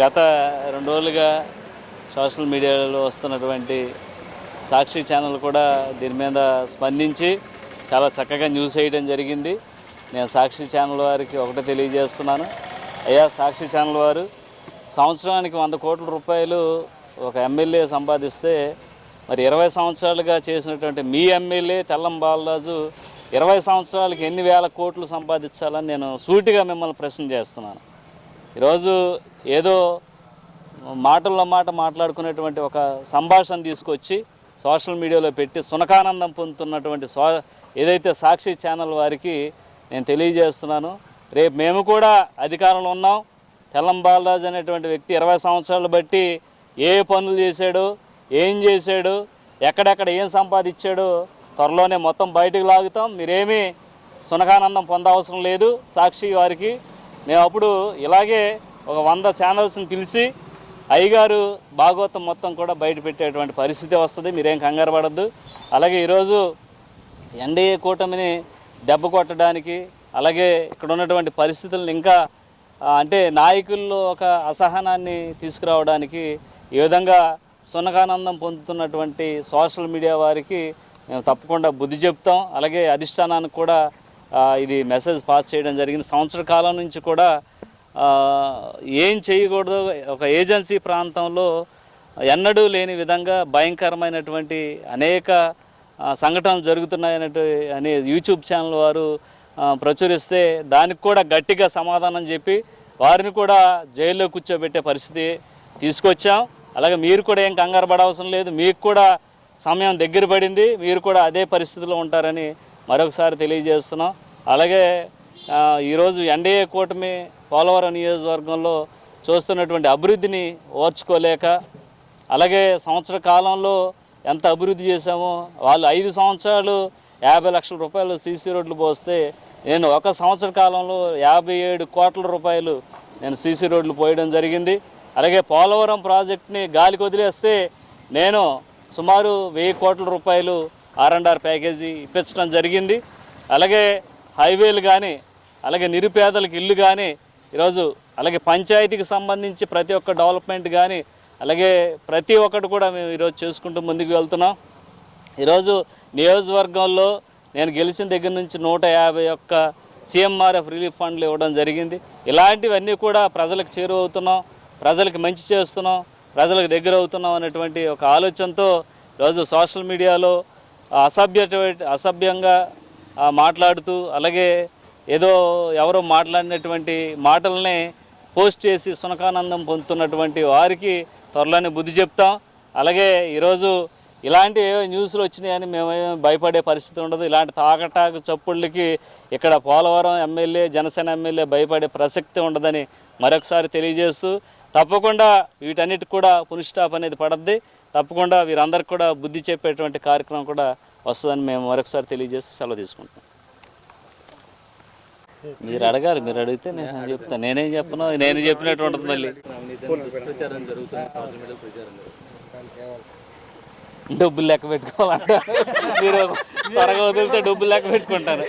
గత రెండు రోజులుగా సోషల్ మీడియాలో వస్తున్నటువంటి సాక్షి ఛానల్ కూడా దీని మీద స్పందించి చాలా చక్కగా న్యూస్ వేయడం జరిగింది. నేను సాక్షి ఛానల్ వారికి ఒకటే తెలియజేస్తున్నాను. అయ్యా సాక్షి ఛానల్ వారు సంవత్సరానికి వంద కోట్ల రూపాయలు ఒక ఎమ్మెల్యే సంపాదిస్తే మరి ఇరవై సంవత్సరాలుగా చేసినటువంటి మీ ఎమ్మెల్యే తెల్లం బాలరాజు ఇరవై సంవత్సరాలకి ఎన్ని వేల కోట్లు సంపాదించాలని నేను సూటిగా మిమ్మల్ని ప్రశ్న చేస్తున్నాను. ఈరోజు ఏదో మాటల్లో మాట మాట్లాడుకునేటువంటి ఒక సంభాషణ తీసుకొచ్చి సోషల్ మీడియాలో పెట్టి సునకానందం పొందుతున్నటువంటి సో ఏదైతే సాక్షి ఛానల్ వారికి నేను తెలియజేస్తున్నాను రేపు మేము కూడా అధికారంలో ఉన్నాం. తెల్లం బాలరాజు అనేటువంటి వ్యక్తి ఇరవై సంవత్సరాలు బట్టి ఏ పనులు చేశాడు ఏం చేశాడు ఎక్కడెక్కడ ఏం సంపాదించాడో త్వరలోనే మొత్తం బయటకు లాగుతాం. మీరేమీ సునకానందం పొందవసరం లేదు సాక్షి వారికి. మేము అప్పుడు ఇలాగే ఒక వంద ఛానల్స్ని పిలిచి అయ్యగారు భాగవతం మొత్తం కూడా బయట పెట్టేటువంటి పరిస్థితి వస్తుంది మీరేం కంగారు పడద్దు. అలాగే ఈరోజు ఎన్డీఏ కూటమిని దెబ్బ కొట్టడానికి అలాగే ఇక్కడ ఉన్నటువంటి పరిస్థితులను ఇంకా అంటే నాయకుల్లో ఒక అసహనాన్ని తీసుకురావడానికి ఈ విధంగా సునకానందం పొందుతున్నటువంటి సోషల్ మీడియా వారికి మేము తప్పకుండా బుద్ధి చెప్తాం. అలాగే అధిష్టానానికి కూడా ఇది మెసేజ్ పాస్ చేయడం జరిగింది. సంవత్సర కాలం నుంచి కూడా ఏం చేయకూడదు. ఒక ఏజెన్సీ ప్రాంతంలో ఎన్నడూ లేని విధంగా భయంకరమైనటువంటి అనేక సంఘటనలు జరుగుతున్నాయన్నట్టు అనే యూట్యూబ్ ఛానల్ వారు ప్రచురిస్తే దానికి కూడా గట్టిగా సమాధానం చెప్పి వారిని కూడా జైల్లో కూర్చోబెట్టే పరిస్థితి తీసుకొచ్చాం. అలాగే మీరు కూడా ఏం కంగారు పడవసరం లేదు. మీకు కూడా సమయం దగ్గర పడింది. మీరు కూడా అదే పరిస్థితిలో ఉంటారని మరొకసారి తెలియజేస్తున్నాం. అలాగే ఈరోజు ఎన్డీఏ కూటమి పోలవరం నియోజకవర్గంలో చూస్తున్నటువంటి అభివృద్ధిని ఓర్చుకోలేక అలాగే సంవత్సర కాలంలో ఎంత అభివృద్ధి చేశామో వాళ్ళు ఐదు సంవత్సరాలు యాభై లక్షల రూపాయలు సీసీ రోడ్లు పోస్తే నేను ఒక సంవత్సర కాలంలో యాభై ఏడు కోట్ల రూపాయలు నేను సీసీ రోడ్లు పోయడం జరిగింది. అలాగే పోలవరం ప్రాజెక్ట్ని గాలికి వదిలేస్తే నేను సుమారు వెయ్యి కోట్ల రూపాయలు ఆర్ అండ్ ఆర్ ప్యాకేజీ ఇప్పించడం జరిగింది. అలాగే హైవేలు కానీ అలాగే నిరుపేదలకు ఇల్లు కానీ ఈరోజు అలాగే పంచాయతీకి సంబంధించి ప్రతి ఒక్క డెవలప్మెంట్ కానీ అలాగే ప్రతి ఒక్కటి కూడా మేము ఈరోజు చేసుకుంటూ ముందుకు వెళ్తున్నాం. ఈరోజు నియోజకవర్గంలో నేను గెలిచిన దగ్గర నుంచి నూట యాభై ఒక్క సీఎంఆర్ఎఫ్ రిలీఫ్ ఫండ్లు ఇవ్వడం జరిగింది. ఇలాంటివన్నీ కూడా ప్రజలకు చేరువవుతున్నాం ప్రజలకు మంచి చేస్తున్నాం ప్రజలకు దగ్గర అవుతున్నాం అనేటువంటి ఒక ఆలోచనతో ఈరోజు సోషల్ మీడియాలో అసభ్య అసభ్యంగా మాట్లాడుతూ అలాగే ఏదో ఎవరో మాట్లాడినటువంటి మాటల్ని పోస్ట్ చేసి సునకానందం పొందుతున్నటువంటి వారికి త్వరలోనే బుద్ధి చెప్తాం. అలాగే ఈరోజు ఇలాంటి ఏవో న్యూస్లు వచ్చినాయని మేమేమో భయపడే పరిస్థితి ఉండదు. ఇలాంటి తాకటాకు చప్పుళ్ళకి ఇక్కడ పోలవరం ఎమ్మెల్యే జనసేన ఎమ్మెల్యే భయపడే ప్రసక్తి ఉండదని మరొకసారి తెలియజేస్తూ తప్పకుండా వీటన్నిటికి కూడా పునిస్టాప్ అనేది పడద్ది. తప్పకుండా వీరందరికీ కూడా బుద్ధి చెప్పేటువంటి కార్యక్రమం కూడా వస్తుందని మేము మరొకసారి తెలియజేసి సెలవు తీసుకుంటాం మీరు అడగాలి మీరు అడిగితే నేను చెప్తాను నేనేం చెప్పను నేను చెప్పినట్టు ఉంటుంది మళ్ళీ. డబ్బులు లెక్క పెట్టుకోవాలంట మీరు త్వరగా వదిలితే డబ్బులు లెక్క పెట్టుకుంటారు.